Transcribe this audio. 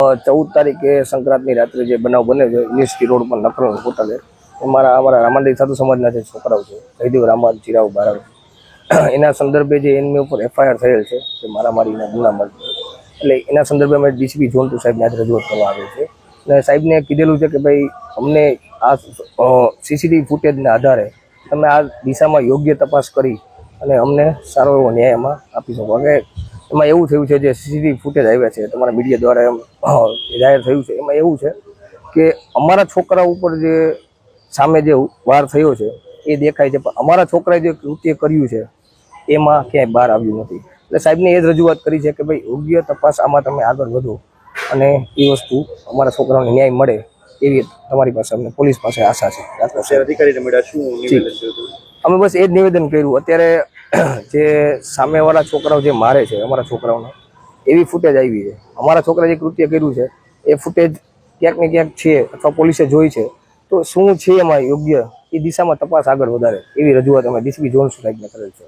ચૌદ તારીખે સંક્રાંતની રાત્રે જે બનાવ બને છે યુનિવર્સિટી રોડ પર નખરો હોટલે અમારા અમારા રામાનડી સાધુ સમાજના જે છોકરાઓ છે, જયદેવ રામાન ચિરાવ બારાવ એના સંદર્ભે જે એમની ઉપર એફઆઈઆર થયેલ છે, જે મારામારીના ગુનામાં એટલે એના સંદર્ભે અમે ડીસીપી જોનટુ સાહેબને આજે રજૂઆત કરવા આવે છે. અને સાહેબને કીધેલું છે કે ભાઈ, અમને આ સીસીટીવી ફૂટેજના આધારે તમે આ દિશામાં યોગ્ય તપાસ કરી અને અમને સારો એવો ન્યાય એમાં આપી શકો. કે એમાં એવું થયું છે જે સીસીટીવી ફૂટેજ આવ્યા છે તમારા મીડિયા દ્વારા એમ જાહેર થયું છે. એમાં એવું છે કે અમારા છોકરા ઉપર જે સામે જે વાર થયો છે એ દેખાય છે પણ અમારા છોકરાએ જે કૃત્ય કર્યું છે એમાં ક્યાંય બહાર આવ્યું નથી. એટલે સાહેબને એ જ રજૂઆત કરી છે કે ભાઈ યોગ્ય તપાસ આમાં તમે આગળ વધો અને એ વસ્તુ અમારા છોકરાઓને ન્યાય મળે એવી તમારી પાસે અમને પોલીસ પાસે આશા છે. છે અમે બસ એ જ નિવેદન કર્યું. અત્યારે જે સામેવાળા છોકરાઓ જે મારે છે, અમારા છોકરાઓને, એવી ફૂટેજ આવી છે. અમારા છોકરાએ જે કૃત્ય કર્યું છે, એ ફૂટેજ ક્યાંક ને ક્યાંક છે અથવા પોલીસે જોઈ છે, તો શું છે એમાં યોગ્ય? એ દિશામાં તપાસ આગળ વધારે. એવી રજૂઆત અમે ડીસીપી જોન સાહેબને કરેલ છે.